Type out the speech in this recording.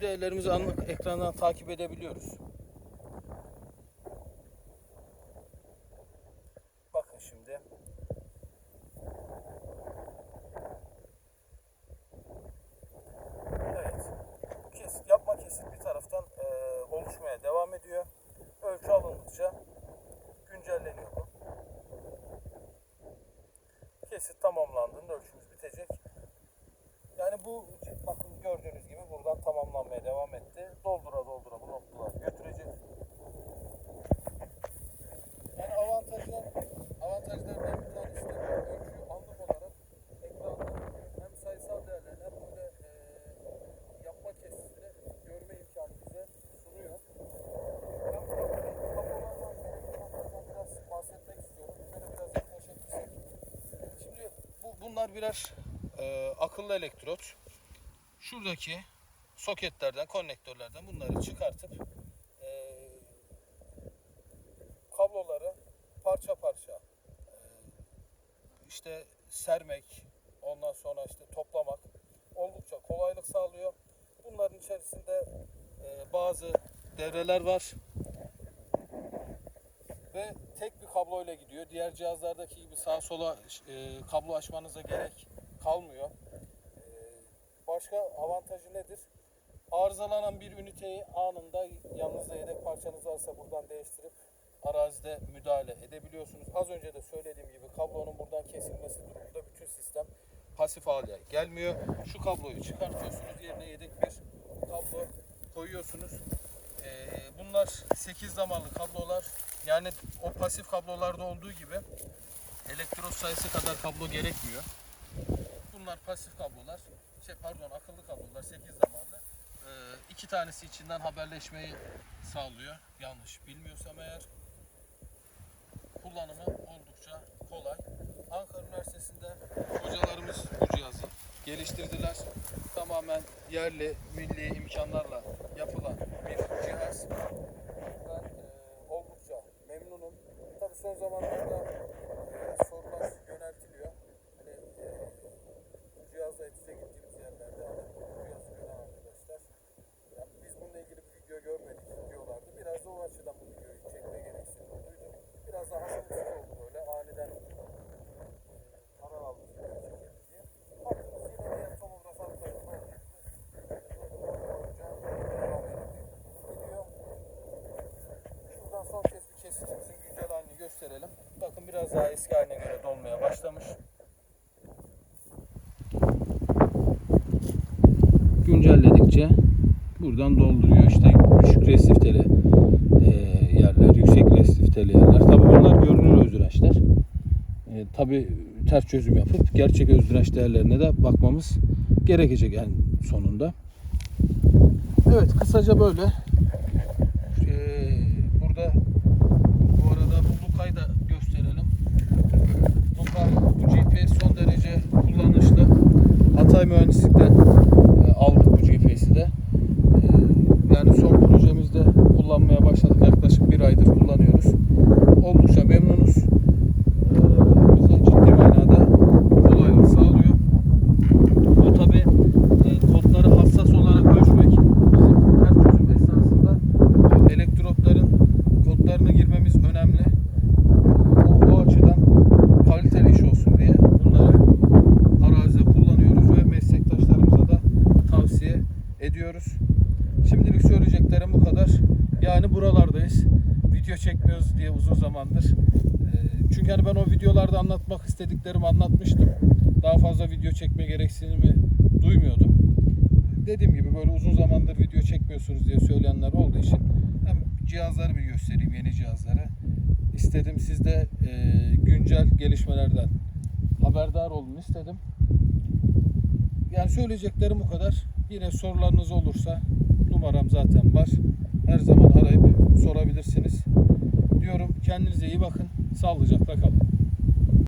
Değerlerimizi anlık ekrandan takip edebiliyoruz. Bunlar birer e, akıllı elektrot. Şuradaki soketlerden, konnektörlerden bunları çıkartıp e, kabloları parça parça e, işte sermek, ondan sonra işte toplamak oldukça kolaylık sağlıyor. Bunların içerisinde e, bazı devreler var ve tek bir kabloyla gidiyor. Diğer cihazlardaki gibi sağa sola e, kablo açmanıza gerek kalmıyor. E, başka avantajı nedir? Arızalanan bir üniteyi anında yanınızda yedek parçanız varsa buradan değiştirip arazide müdahale edebiliyorsunuz. Az önce de söylediğim gibi kablonun buradan kesilmesi durumunda bütün sistem pasif hale gelmiyor. Şu kabloyu çıkartıyorsunuz yerine yedek bir kablo koyuyorsunuz. Ee, bunlar 8 zamanlı kablolar. Yani o pasif kablolarda olduğu gibi elektrot sayısı kadar kablo gerekmiyor. Bunlar pasif kablolar. Şey pardon akıllı kablolar 8 zamanlı. Ee, iki tanesi içinden haberleşmeyi sağlıyor. Yanlış bilmiyorsam eğer. Kullanımı oldukça kolay. Ankara Üniversitesi'nde hocalarımız bu cihazı geliştirdiler. Tamamen yerli, milli imkanlarla yapılan bir cihaz. Ben e, oldukça memnunum. Tabii son zamanlarda e, sorular yöneltiliyor. Hani e, bu cihazla etüte gittiğimiz yerlerde hani bu cihazı gören arkadaşlar. Ya biz bununla ilgili bir video görmedik diyorlardı. Biraz da o açıdan bu videoyu çekme gereksinimi duydum. Biraz daha hafif oldu böyle aniden e, karar aldık video çekelim diye. Baktınız yine diğer tomograf hatlarında olduğu gibi gidiyor. Şuradan son kez bir kesitimizin güncel halini gösterelim. Bakın biraz daha eski haline göre dolmaya başlamış. Güncelledikçe buradan dolduruyor. İşte düşük resifleri e, yerler, yüksek resifleri yerler. Tabi bunlar görünür özdirençler. E, tabi ters çözüm yapıp gerçek özdirenç değerlerine de bakmamız gerekecek en sonunda. Evet kısaca böyle. Ee, burada bu arada bu Luka'yı da gösterelim. Luka bu GPS son derece kullanışlı. Hatay Mühendislik'ten e, aldık bu GPS'i de. E, yani son projemizde kullanmaya başladık. Yaklaşık bir aydır kullanıyoruz. Oldukça memnunuz. E, bize ciddi manada kolaylık sağlıyor. Bu tabi kodları hassas olarak ölçmek bizim her çözüm esnasında o elektrotların kodlarını girmemiz önemli. O, o açıdan kaliteli iş olsun diye bunları arazide kullanıyoruz ve meslektaşlarımıza da tavsiye ediyoruz. Şimdilik söyleyeceklerim bu kadar. Yani buralardayız. Video çekmiyoruz diye uzun zamandır. Ee, çünkü hani ben o videolarda anlatmak istediklerimi anlatmıştım. Daha fazla video çekme gereksinimi duymuyordum. Dediğim gibi böyle uzun zamandır video çekmiyorsunuz diye söyleyenler olduğu için hem cihazları bir göstereyim yeni cihazları. İstedim siz de e, güncel gelişmelerden haberdar olun istedim. Yani söyleyeceklerim bu kadar. Yine sorularınız olursa numaram zaten var. Her zaman arayıp sorabilirsiniz. Diyorum kendinize iyi bakın. Sağlıcakla kalın.